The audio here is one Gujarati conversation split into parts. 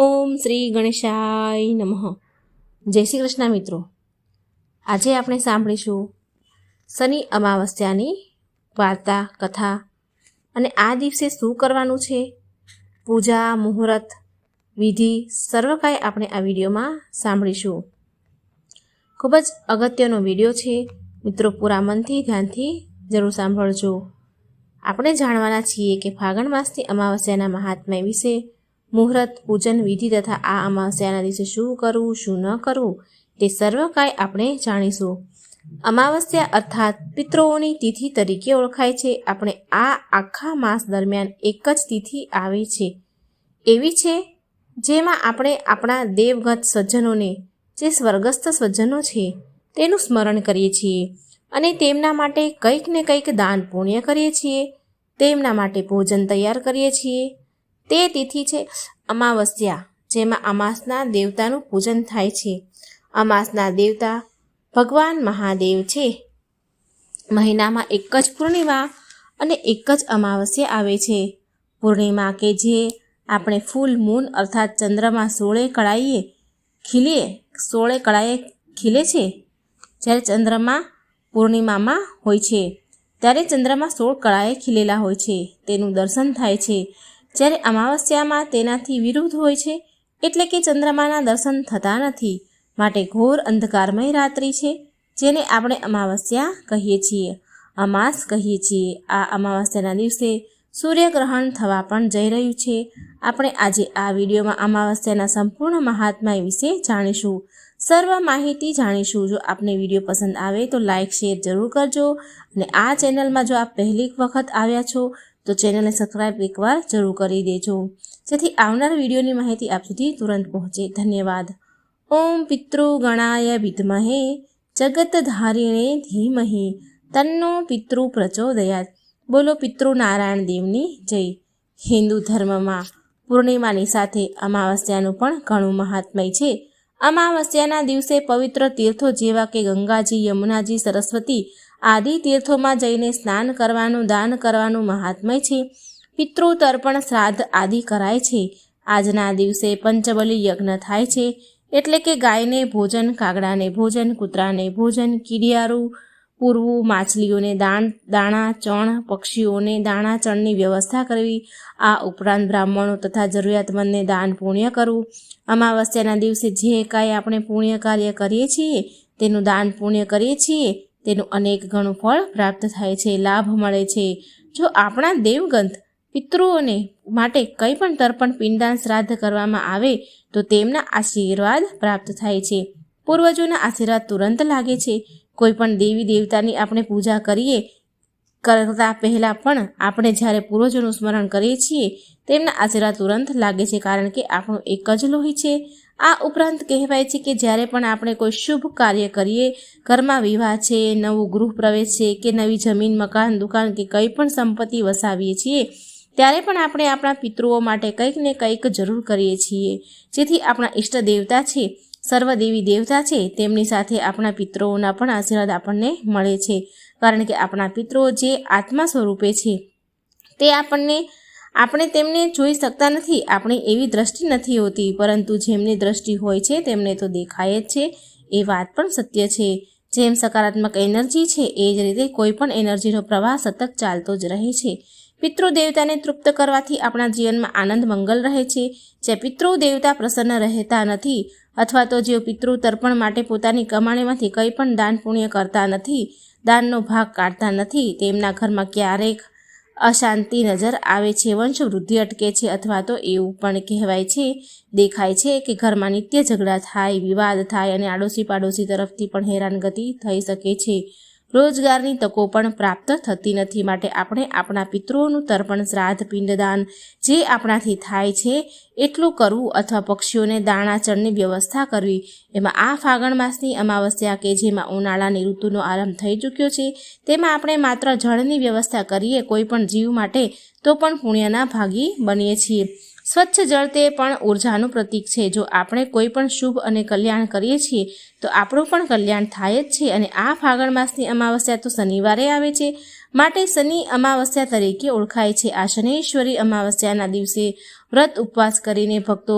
ઓમ શ્રી ગણેશાય નમઃ. જય શ્રી કૃષ્ણ મિત્રો. આજે આપણે સાંભળીશું શનિ અમાવસ્યાની વાર્તા, કથા અને આ દિવસે શું કરવાનું છે? પૂજા, મુહૂર્ત, વિધિ સર્વ કાંઈ આપણે આ વિડીયોમાં સાંભળીશું. ખૂબ જ અગત્યનો વીડિયો છે. મિત્રો, પૂરા મનથી, ધ્યાનથી જરૂર સાંભળજો. આપણે જાણવાના છીએ કે ફાગણ માસની અમાવસ્યાના મહાત્મ્ય વિશે મુહૂર્ત, પૂજન, વિધિ તથા આ અમાવસ્યાના દિવસે શું કરવું, શું ન કરવું, તે સર્વ કાંઈ આપણે જાણીશું. અમાવસ્યા અર્થાત પિતૃઓની તિથિ તરીકે ઓળખાય છે. આપણે આ આખા માસ દરમિયાન એક જ તિથિ આવે છે. એવી છે જેમાં આપણે આપણા દેવગત સજ્જનોને જે સ્વર્ગસ્થ સજ્જનો છે, તેનું સ્મરણ કરીએ છીએ અને તેમના માટે કંઈક ને કંઈક દાન પુણ્ય કરીએ છીએ. તેમના માટે ભોજન તૈયાર કરીએ છીએ. તે તિથિ છે અમાવસ્યા, જેમાં અમાસના દેવતાનું પૂજન થાય છે. અમાસના દેવતા ભગવાન મહાદેવ છે. મહિનામાં એક જ પૂર્ણિમા અને એક જ અમાવસ્યા આવે છે. પૂર્ણિમા કે જે આપણે ફૂલ, મૂન અર્થાત ચંદ્રમાં સોળે કળાઈએ ખીલીએ સોળે કળાએ ખીલે છે, જ્યારે ચંદ્રમાં પૂર્ણિમામાં હોય છે. ત્યારે ચંદ્રમાં સોળ કળાએ ખીલેલા હોય છે. તેનું દર્શન થાય છે. જ્યારે અમાવસ્યામાં તેનાથી વિરુદ્ધ હોય છે, એટલે કે ચંદ્રમાના દર્શન થતા નથી. માટે ઘોર અંધકારમય રાત્રિ છે, જેને આપણે અમાવસ્યા કહીએ છીએ. અમાસ કહીએ છીએ. આ અમાવસ્યાના દિવસે સૂર્યગ્રહણ થવા પણ જઈ રહ્યું છે. આપણે આજે આ વિડીયોમાં અમાવસ્યાના સંપૂર્ણ મહાત્મા વિશે જાણીશું. સર્વ માહિતી જાણીશું. જો આપને વીડિયો પસંદ આવે તો લાઇક શેર જરૂર કરજો. અને આ ચેનલમાં જો આપ પહેલી વખત આવ્યા છો તો ચેનલને સબસ્ક્રાઈબ એકવાર જરૂર કરી દેજો. જેથી આવનાર વિડીયોની માહિતી આપ સુધી તુરંત પહોંચે. ધન્યવાદ. ઓમ પિતૃ ગણાય વિદ્મહે. જગતધારિણે ધીમહિ. તન્નો પિતૃ પ્રચોદયાત. બોલો પિતૃ નારાયણ દેવની જય. હિન્દુ ધર્મમાં પૂર્ણિમાની સાથે અમાવસ્યાનું પણ ઘણું મહાત્મય છે. અમાવસ્યાના દિવસે પવિત્ર તીર્થો જેવા કે ગંગાજી, યમુનાજી, સરસ્વતી આદિ તીર્થોમાં જઈને સ્નાન કરવાનું, દાન કરવાનું મહાત્મય છે. પિતૃ તર્પણ શ્રાદ્ધ આદિ કરાય છે. આજના દિવસે પંચબલી યજ્ઞ થાય છે. એટલે કે ગાયને ભોજન, કાગડાને ભોજન, કૂતરાને ભોજન, કીડિયારું, પૂરવું, માછલીઓને દાણ દાણા, ચણ, પક્ષીઓને દાણા, ચણની વ્યવસ્થા કરવી. આ ઉપરાંત બ્રાહ્મણો તથા જરૂરિયાતમંદને દાન પુણ્ય કરવું. અમાવસ્યાના દિવસે જે કાંઈ આપણે પુણ્ય કાર્ય કરીએ છીએ, તેનું દાન પુણ્ય કરીએ છીએ. તેનું અનેક ગણું ફળ પ્રાપ્ત થાય છે, લાભ મળે છે. જો આપણા દેવગંથ પિતૃઓને માટે કંઈ પણ તર્પણ પિંડદાન શ્રાદ્ધ કરવામાં આવે, તો તેમના આશીર્વાદ પ્રાપ્ત થાય છે. પૂર્વજોના આશીર્વાદ તુરંત લાગે છે. કોઈ પણ દેવી દેવતાની આપણે પૂજા કરીએ કરતા પહેલાં પણ આપણે જ્યારે પૂર્વજોનું સ્મરણ કરીએ છીએ, તેમના આશીર્વાદ તુરંત લાગે છે, કારણ કે આપણું એક જ લોહી છે. આ ઉપરાંત કહેવાય છે કે જ્યારે પણ આપણે કોઈ શુભ કાર્ય કરીએ, ઘરમાં વિવાહ છે, નવું ગૃહ પ્રવેશ છે કે નવી જમીન, મકાન, દુકાન કે કંઈ પણ સંપત્તિ વસાવીએ છીએ, ત્યારે પણ આપણે આપણા પિતૃઓ માટે કંઈક ને કંઈક જરૂર કરીએ છીએ. જેથી આપણા ઈષ્ટ દેવતા છે, સર્વ દેવી દેવતા છે, તેમની સાથે આપણા પિતૃઓના પણ આશીર્વાદ આપણને મળે છે. કારણ કે આપણા પિતૃઓ જે આત્મા સ્વરૂપે છે, તે આપણને આપણે તેમને જોઈ શકતા નથી, આપણી એવી દ્રષ્ટિ નથી હોતી, પરંતુ જેમની દ્રષ્ટિ હોય છે, તેમને તો દેખાય જ છે. એ વાત પણ સત્ય છે. જેમ સકારાત્મક એનર્જી છે, એ જ રીતે કોઈ પણ એનર્જીનો પ્રવાહ સતત ચાલતો જ રહે છે. પિતૃ દેવતાને તૃપ્ત કરવાથી આપણા જીવનમાં આનંદ મંગલ રહે છે. જે પિતૃ દેવતા પ્રસન્ન રહેતા નથી, અથવા તો જેઓ પિતૃ તર્પણ માટે પોતાની કમાણીમાંથી કંઈ પણ દાન પુણ્ય કરતા નથી, દાનનો ભાગ કાઢતા નથી, તેમના ઘરમાં ક્યારેક અશાંતિ નજર આવે છે. વંશ વૃદ્ધિ અટકે છે અથવા તો એવું પણ કહેવાય છે. દેખાય છે કે ઘરમાં નિત્ય ઝઘડા થાય, વિવાદ થાય અને આડોશી પાડોશી તરફથી પણ હેરાનગતિ થઈ શકે છે. રોજગારની તકો પણ પ્રાપ્ત થતી નથી. માટે આપણે આપણા પિતૃઓનું તર્પણ, શ્રાદ્ધ, પિંડદાન જે આપણાથી થાય છે, એટલું કરવું અથવા પક્ષીઓને દાણા, ચણની વ્યવસ્થા કરવી. એમાં આ ફાગણ માસની અમાવસ્યા કે જેમાં ઉનાળાની ઋતુનો આરંભ થઈ ચૂક્યો છે, તેમાં આપણે માત્ર જળની વ્યવસ્થા કરીએ કોઈ પણ જીવ માટે, તો પણ પુણ્યના ભાગી બનીએ છીએ. સ્વચ્છ જળ તે પણ ઉર્જાનું પ્રતીક છે. જો આપણે કોઈ પણ શુભ અને કલ્યાણ કરીએ છીએ તો આપણું પણ કલ્યાણ થાય જ છે અને આ ફાગણ માસની અમાવસ્યા તો શનિવારે આવે છે. માટે શનિ અમાવસ્યા તરીકે ઓળખાય છે. આ શનિશ્વરી અમાવસ્યાના દિવસે વ્રત ઉપવાસ કરીને ભક્તો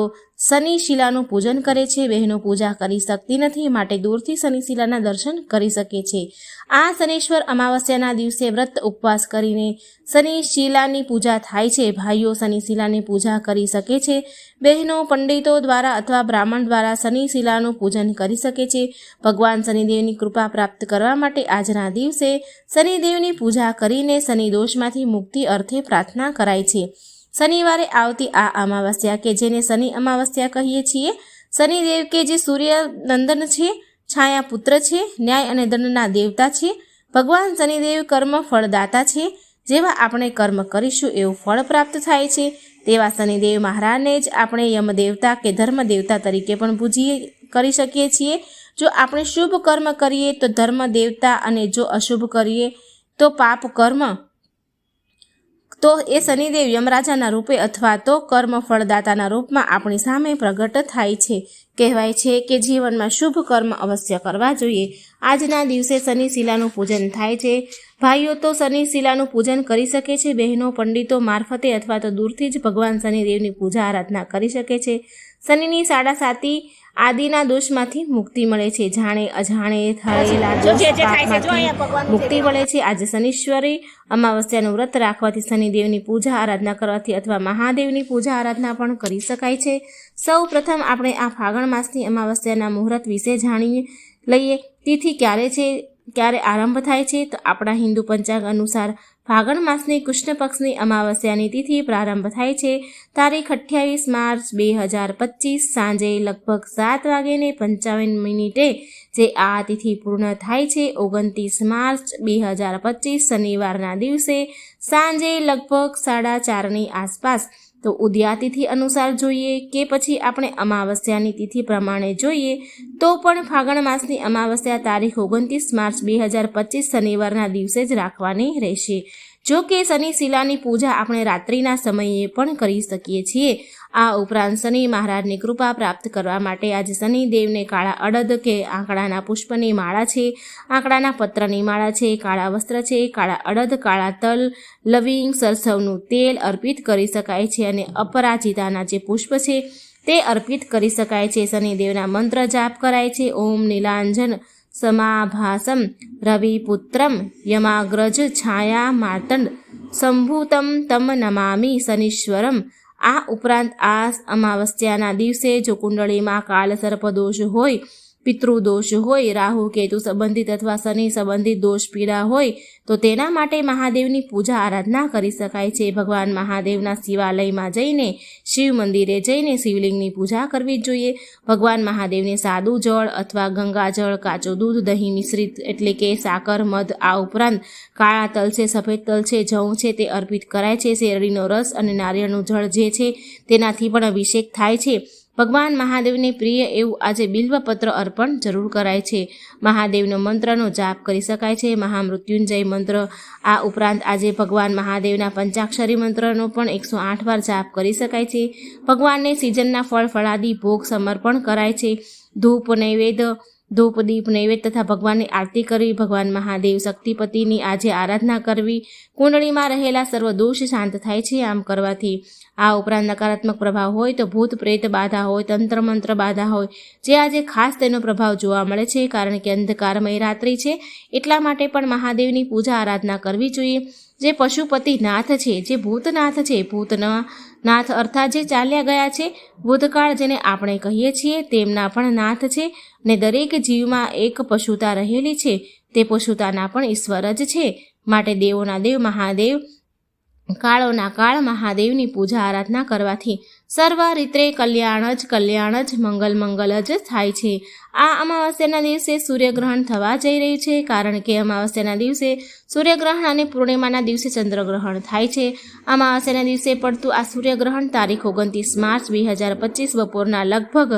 શનિ શિલાનું પૂજન કરે છે. બહેનો પૂજા કરી શકતી નથી, માટે દૂરથી શનિ શિલાના દર્શન કરી શકે છે. આ શનિશ્વર અમાવસ્યાના દિવસે વ્રત ઉપવાસ કરીને શનિ શિલાની પૂજા થાય છે. ભાઈઓ શનિ શિલાની પૂજા કરી શકે છે. બહેનો પંડિતો દ્વારા અથવા બ્રાહ્મણ દ્વારા શનિ શિલાનું પૂજન કરી શકે છે. ભગવાન શનિદેવની કૃપા પ્રાપ્ત કરવા માટે આજના દિવસે શનિદેવની પૂજા કરીને શનિ દોષમાંથી મુક્તિ અર્થે પ્રાર્થના કરાય છે. શનિવારે આવતી આ અમાવસ્યા કે જેને શનિ અમાવસ્યા કહીએ છીએ, શનિદેવ કે જે સૂર્ય નંદન છે, છાયા પુત્ર છે, ન્યાય અને દંડના દેવતા છે, ભગવાન શનિદેવ કર્મ ફળદાતા છે, જેવા આપણે કર્મ કરીશું એવું ફળ પ્રાપ્ત થાય છે. તેવા શનિદેવ મહારાજને જ આપણે યમદેવતા કે ધર્મદેવતા તરીકે પણ પૂજીએ કરી શકીએ છીએ. જો આપણે શુભ કર્મ કરીએ તો ધર્મ દેવતા અને જો અશુભ કરીએ તો પાપ કર્મ, તો એ શનિદેવ યમરાજાના રૂપે અથવા તો કર્મ ફળદાતાના રૂપમાં આપણી સામે પ્રગટ થાય છે. કહેવાય છે કે જીવનમાં શુભ કર્મ અવશ્ય કરવા જોઈએ. આજના દિવસે શનિ શિલાનું પૂજન થાય છે. ભાઈઓ તો શનિ શિલાનું પૂજન કરી શકે છે. બહેનો પંડિતો મારફતે અથવા તો દૂરથી જ ભગવાન શનિદેવની પૂજા આરાધના કરી શકે છે. શનિની સાડા સાતી આદિના દોષમાંથી મુક્તિ મળે છે. જાણે અજાણે થયેલા દોષ મુક્તિ મળે છે. આજે શનિશ્વરી અમાવસ્યાનું વ્રત રાખવાથી શનિદેવની પૂજા આરાધના કરવાથી અથવા મહાદેવની પૂજા આરાધના પણ કરી શકાય છે. સૌ પ્રથમ આપણે આ ફાગણ માસની અમાવસ્યાના મુહૂર્ત વિશે જાણી લઈએ. તિથિ ક્યારે છે, ક્યારે આરંભ થાય છે, તો આપણા હિન્દુ પંચાંગ અનુસાર ફાગણ માસની કૃષ્ણ પક્ષની અમાવસ્યાની તિથિ પ્રારંભ થાય છે. તારીખ અઠ્યાવીસ માર્ચ બે હજાર પચીસ સાંજે લગભગ સાત વાગ્યે પંચાવન મિનિટે જે આ તિથિ પૂર્ણ થાય છે, ઓગણત્રીસ માર્ચ બે હજાર પચીસ શનિવારના દિવસે સાંજે લગભગ સાડા ચારની આસપાસ તો ઉદયાતિથિ અનુસાર જોઈએ કે પછી આપણે અમાવસ્યાની તિથિ પ્રમાણે જોઈએ તો પણ ફાગણ માસની અમાવસ્યા તારીખ ઓગણત્રીસ માર્ચ બે હજાર પચીસ શનિવારના દિવસે જ રાખવાની રહેશે. જો કે શનિ શિલાની પૂજા આપણે રાત્રિના સમયે પણ કરી શકીએ છીએ. આ ઉપરાંત શનિ મહારાજની કૃપા પ્રાપ્ત કરવા માટે આજે શનિદેવને કાળા અડદ કે આંકડાના પુષ્પની માળા છે, આંકડાના પત્રની માળા છે, કાળા વસ્ત્ર છે, કાળા અડદ, કાળા તલ, લવિંગ, સરસવનું તેલ અર્પિત કરી શકાય છે અને અપરાજિતાના જે પુષ્પ છે તે અર્પિત કરી શકાય છે. શનિદેવના મંત્ર જાપ કરાય છે. ઓમ નીલાંજન સમાભાસમ રવિપુત્રમ યમાગ્રજ છાયા માર્તંડ સંભૂતમ તમ નમામી શનીશ્વરમ આ ઉપરાંત આ અમાવસ્યાના દિવસે જો કુંડળીમાં કાળ સર્પદોષ હોય પિતૃદોષ હોય, રાહુ, કેતુ સંબંધિત અથવા શનિ સંબંધિત દોષ પીડા હોય, તો તેના માટે મહાદેવની પૂજા આરાધના કરી શકાય છે. ભગવાન મહાદેવના શિવાલયમાં જઈને, શિવ મંદિરે જઈને શિવલિંગની પૂજા કરવી જોઈએ. ભગવાન મહાદેવને સાદું જળ અથવા ગંગાજળ કાચું દૂધ, દહીં મિશ્રિત એટલે કે સાકર, મધ, આ ઉપરાંત કાળા તલ છે, સફેદ તલ છે જવું છે તે અર્પિત કરાય છે. શેરડીનો રસ અને નારિયેળનું જળ જે છે તેનાથી પણ અભિષેક થાય છે. ભગવાન મહાદેવને પ્રિય એવું આજે બિલ્વપત્ર અર્પણ જરૂર કરાય છે. મહાદેવનો મંત્રનો જાપ કરી શકાય છે. મહામૃત્યુંજય મંત્ર. આ ઉપરાંત આજે ભગવાન મહાદેવના પંચાક્ષરી મંત્રનો પણ એકસો આઠ વાર જાપ કરી શકાય છે. ભગવાનને સિઝનના ફળ, ફળાદી ભોગ સમર્પણ કરાય છે. ધૂપ, નૈવેદ્ય ધૂપ, દીપ, નૈવેદ્ય તથા ભગવાનની આરતી કરવી, ભગવાન મહાદેવ શક્તિપતિની આજે આરાધના કરવી, કુંડળીમાં રહેલા સર્વ દોષ શાંત થાય છે આમ કરવાથી. આ ઉપરાંત નકારાત્મક પ્રભાવ હોય તો ભૂત પ્રેત બાધા હોય તંત્ર મંત્ર બાધા હોય, જે આજે ખાસ તેનો પ્રભાવ જોવા મળે છે, કારણ કે અંધકારમય રાત્રિ છે, એટલા માટે પણ મહાદેવની પૂજા આરાધના કરવી જોઈએ. જે પશુપતિ નાથ છે, જે ભૂતનાથ છે, ભૂતના નાથ અર્થાત જે ચાલ્યા ગયા છે, ભૂતકાળ જેને આપણે કહીએ છીએ, તેમના પણ નાથ છે ને દરેક જીવમાં એક પશુતા રહેલી છે. તે પશુતાના પણ ઈશ્વર જ છે. માટે દેવોના દેવ મહાદેવ, કાળોના કાળ મહાદેવની પૂજા આરાધના કરવાથી સર્વ રીતે કલ્યાણ જ કલ્યાણ જ, મંગલ મંગલ જ થાય છે. આ અમાવસ્યાના દિવસે સૂર્યગ્રહણ થવા જઈ રહ્યું છે, કારણ કે અમાવસ્યાના દિવસે સૂર્યગ્રહણ અને પૂર્ણિમાના દિવસે ચંદ્રગ્રહણ થાય છે. અમાવસ્યાના દિવસે પડતું આ સૂર્યગ્રહણ તારીખ ઓગણત્રીસ માર્ચ બે હજાર પચીસ બપોરના લગભગ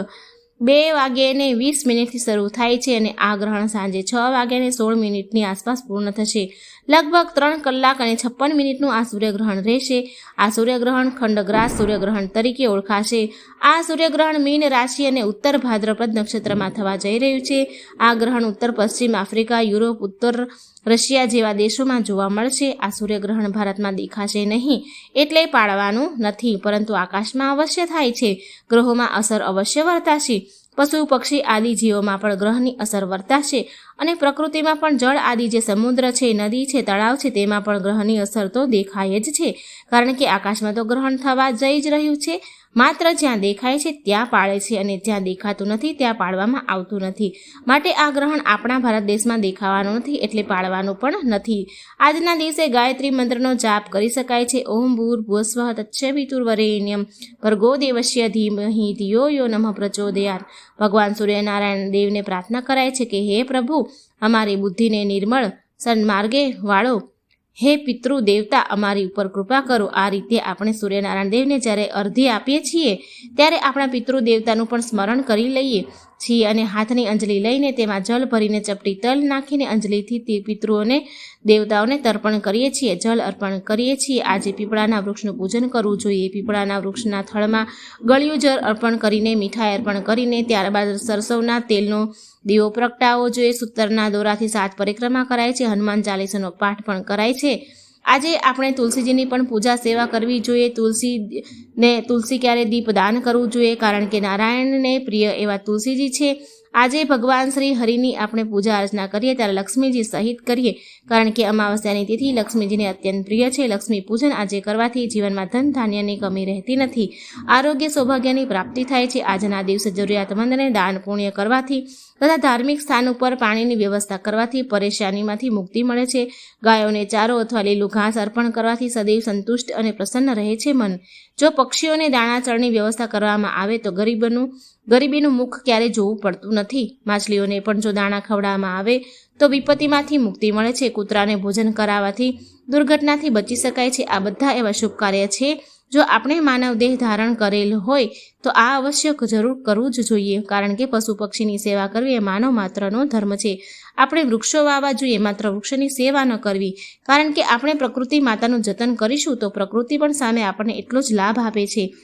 બે વાગ્યાને વીસ મિનિટથી શરૂ થાય છે અને આ ગ્રહણ સાંજે છ વાગ્યાને સોળ મિનિટની આસપાસ પૂર્ણ થશે. લગભગ ત્રણ કલાક અને છપ્પન મિનિટનું આ સૂર્યગ્રહણ રહેશે. આ સૂર્યગ્રહણ ખંડગ્રાસ સૂર્યગ્રહણ તરીકે ઓળખાશે. આ સૂર્યગ્રહણ મીન રાશિ અને ઉત્તર ભાદ્રપદ નક્ષત્રમાં થવા જઈ રહ્યું છે. આ ગ્રહણ ઉત્તર પશ્ચિમ આફ્રિકા, યુરોપ, ઉત્તર રશિયા જેવા દેશોમાં જોવા મળશે. આ સૂર્યગ્રહણ ભારતમાં દેખાશે નહીં એટલે પાળવાનું નથી, પરંતુ આકાશમાં અવશ્ય થાય છે. ગ્રહોમાં અસર અવશ્ય વર્તાશે. પશુ પક્ષી આદિ જીવોમાં પણ ગ્રહની અસર વર્તાશે અને પ્રકૃતિમાં પણ જળ આદિ જે સમુદ્ર છે, નદી છે, તળાવ છે, તેમાં પણ ગ્રહની અસર તો દેખાય જ છે. કારણ કે આકાશમાં તો ગ્રહણ થવા જઈ જ રહ્યું છે માત્ર જ્યાં દેખાય છે ત્યાં પાળે છે અને જ્યાં દેખાતું નથી ત્યાં પાળવામાં આવતું નથી. માટે આ ગ્રહણ આપણા ભારત દેશમાં દેખાવાનું નથી એટલે પાળવાનું પણ નથી. આજના દિવસે ગાયત્રી મંત્રનો જાપ કરી શકાય છે. ઓમ ભૂર ભૂસ્વ તચ્છવિતુર્વરેણ્યમ ભર્ગો દેવસ્ય ધીમહિ ધિયો યો નમઃ પ્રચોદયાત. ભગવાન સૂર્યનારાયણ દેવને પ્રાર્થના કરાય છે કે હે પ્રભુ, અમારી બુદ્ધિને નિર્મળ સન્માર્ગે વાળો હે પિતૃ દેવતા, અમારી ઉપર કૃપા કરો. આ રીતે આપણે સૂર્યનારાયણ દેવને જ્યારે અર્ધી આપીએ છીએ, ત્યારે આપણા પિતૃ દેવતાનું પણ સ્મરણ કરી લઈએ. છીએ અને હાથની અંજલિ લઈને તેમાં જલ ભરીને ચપટી તલ નાખીને અંજલિથી તે પિતૃઓને, દેવતાઓને તર્પણ કરીએ છીએ જલ અર્પણ કરીએ છીએ. આજે પીપળાના વૃક્ષનું પૂજન કરવું જોઈએ. પીપળાના વૃક્ષના થળમાં ગળ્યું જળ અર્પણ કરીને, મીઠાઈ અર્પણ કરીને, ત્યારબાદ સરસવના તેલનો દીવો પ્રગટાવવો જોઈએ. સૂતરના દોરાથી સાત પરિક્રમા કરાય છે. હનુમાન ચાલીસાનો પાઠ પણ કરાય છે. આજે આપણે તુલસીજીની પણ પૂજા સેવા કરવી જોઈએ. તુલસી ને તુલસી ક્યારે દીપ દાન કરવું જોઈએ? કારણ કે નારાયણને પ્રિય એવા તુલસીજી છે. આજે ભગવાન શ્રી હરિની આપણે પૂજા અર્ચના કરીએ ત્યારે લક્ષ્મીજી સહિત કરીએ, કારણ કે અમાવસ્યાની તિથિ લક્ષ્મીજીને અત્યંત પ્રિય છે. લક્ષ્મી પૂજન આજે કરવાથી જીવનમાં ધન ધાન્યની કમી રહેતી નથી. આરોગ્ય સૌભાગ્યની પ્રાપ્તિ થાય છે. આજના દિવસે જરૂરિયાતમંદને દાન પુણ્ય કરવાથી તથા ધાર્મિક સ્થાન ઉપર પાણીની વ્યવસ્થા કરવાથી પરેશાનીમાંથી મુક્તિ મળે છે. ગાયોને ચારો અથવા લીલું ઘાસ અર્પણ કરવાથી સદૈવ સંતુષ્ટ અને પ્રસન્ન રહે છે મન. જો પક્ષીઓને દાણાચળની વ્યવસ્થા કરવામાં આવે તો ગરીબનું ગરીબીનું મુખ ક્યારે જોવું પડતું નથી? માછલીઓને પણ જો દાણા ખવડાવવામાં આવે, તો વિપત્તિમાંથી મુક્તિ મળે છે. કૂતરાને ભોજન કરાવવાથી દુર્ઘટનાથી બચી શકાય છે. આ બધા એવા શુભ કાર્ય છે. જો આપણે માનવ દેહ ધારણ કરેલ હોય, તો આ અવશ્ય જરૂર કરવું જ જોઈએ. કારણ કે પશુ પક્ષીની સેવા કરવી એ માનવ માત્રનો ધર્મ છે. આપણે વૃક્ષો વાવવા જોઈએ, માત્ર વૃક્ષની સેવા ન કરવી. કારણ કે આપણે પ્રકૃતિ માતાનું જતન કરીશું, તો પ્રકૃતિ પણ સામે આપણને એટલો જ લાભ આપે છે.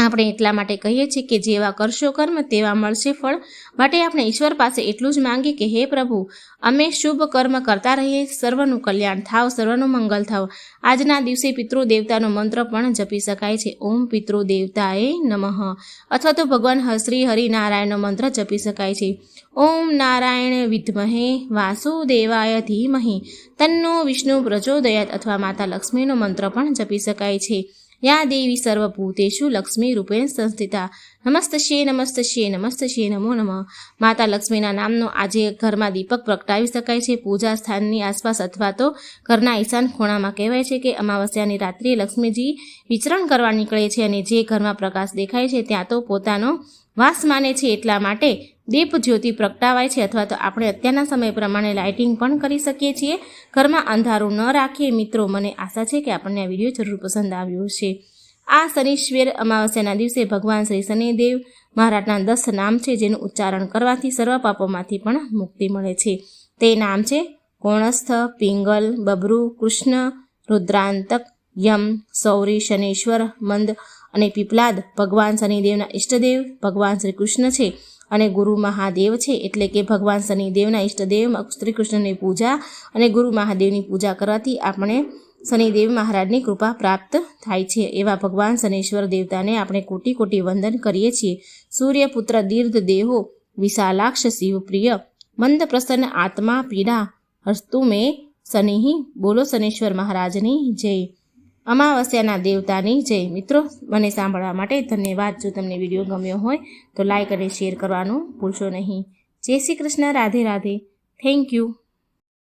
આપણે એટલા માટે કહીએ છીએ કે જેવા કરશો કર્મ, તેવા મળશે ફળ. માટે આપણે ઈશ્વર પાસે એટલું જ માંગીએ કે હે પ્રભુ, અમે શુભ કર્મ કરતા રહીએ, સર્વનું કલ્યાણ થાવ, સર્વનું મંગલ થાવ. આજના દિવસે પિતૃ દેવતાનો મંત્ર પણ જપી શકાય છે. ઓમ પિતૃ દેવતાએ નમઃ. અથવા તો ભગવાન શ્રી હરિનારાયણનો મંત્ર જપી શકાય છે. ઓમ નારાયણ વિદ્મહે વાસુદેવાય ધીમહિ. તન્નો વિષ્ણુ પ્રચોદયાત. અથવા માતા લક્ષ્મીનો મંત્ર પણ જપી શકાય છે. યા દેવી સર્વભૂતેષુ લક્ષ્મી રૂપેણ સંસ્થિતા નમસ્તશ્યે નમસ્તશ્યે નમસ્તશ્યે નમો નમઃ માતા લક્ષ્મીના નામનો આજે ઘરમાં દીપક પ્રગટાવી શકાય છે. પૂજા સ્થાનની આસપાસ અથવા તો ઘરના ઈશાન ખૂણામાં કહેવાય છે કે અમાવસ્યાની રાત્રિએ લક્ષ્મીજી વિચરણ કરવા નીકળે છે અને જે ઘરમાં પ્રકાશ દેખાય છે, ત્યાં તો પોતાનો વાસ માને છે એટલા માટે દીપ જ્યોતિ પ્રગટાવાય છે અથવા તો આપણે અત્યારના સમય પ્રમાણે લાઇટિંગ પણ કરી શકીએ છીએ. ઘરમાં અંધારું ન રાખીએ. મિત્રો, મને આશા છે કે આપણને આ વીડિયો જરૂર પસંદ આવ્યો છે આ શનિશ્વેર અમાવસ્યાના દિવસે ભગવાન શ્રી શનિદેવ મહારાજના દસ નામ છે, જેનું ઉચ્ચારણ કરવાથી સર્વ પાપોમાંથી પણ મુક્તિ મળે છે. તે નામ છે કોણસ્થ, પિંગલ, બબરુ, કૃષ્ણ, રુદ્રાંતક, યમ, સૌરી શનીશ્વર મંદ અને પીપલાદ. ભગવાન શનિદેવના ઇષ્ટદેવ ભગવાન શ્રી કૃષ્ણ છે. અને ગુરુ મહાદેવ છે એટલે કે ભગવાન શનિદેવના ઈષ્ટદેવ શ્રી કૃષ્ણની પૂજા અને ગુરુ મહાદેવની પૂજા કરવાથી આપણે શનિદેવ મહારાજની કૃપા પ્રાપ્ત થાય છે. એવા ભગવાન શનેશ્વર દેવતાને આપણે કોટી કોટી વંદન કરીએ છીએ. સૂર્યપુત્ર દીર્ઘ દેહો, વિશાલાક્ષ શિવપ્રિય, મંદ પ્રસન્ન આત્મા, પીડા હસ્તુ મેં શનિ બોલો શનેશ્વર મહારાજની જય. અમાવસ્યાના દેવતાની જય. મિત્રો, મને સાંભળવા માટે ધન્યવાદ. જો તમને વીડિયો ગમ્યો હોય, તો લાઈક અને શેર કરવાનું ભૂલશો નહીં. જય શ્રી કૃષ્ણ. રાધે રાધે. Thank you